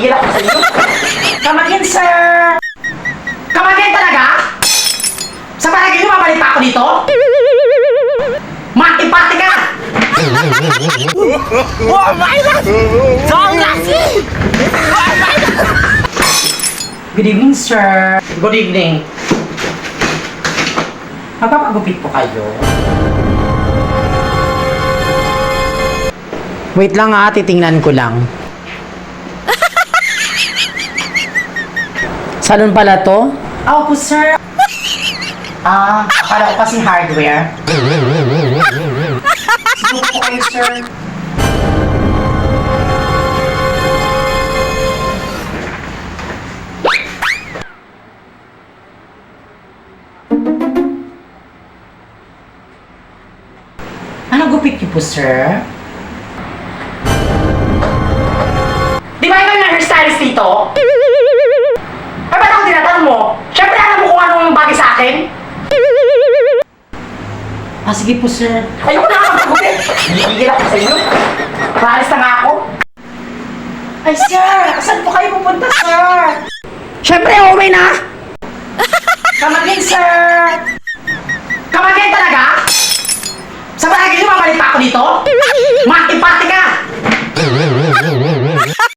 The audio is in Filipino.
Nagigil ako sa inyo. Come again, sir. Come again talaga? Sa palagi niyo, mabalik pa ako dito? Mati-pati ka! Oh my God! Song Lassie! Oh my God! Good evening, sir. Good evening. Magpapagupit po kayo. Wait lang ha, titingnan ko lang. Salon pala to? Ah, opo, sir. Ah, akala ko kasi hardware. Sige po kayo, sir. Anong gupit niyo po, sir? Di ba ikaw yung hairstylist dito? Akin. Ah, sige po, sir. Ayoko na ako magugupit. Gigigil ako sa inyo. Paalis na nga ako. Ay, sir! Saan po kayo pupunta, sir? Siyempre, uuwi na! Come again, sir! Come again talaga? Sa palagi niyo, mabalik pa ako dito? Mati-pati ka!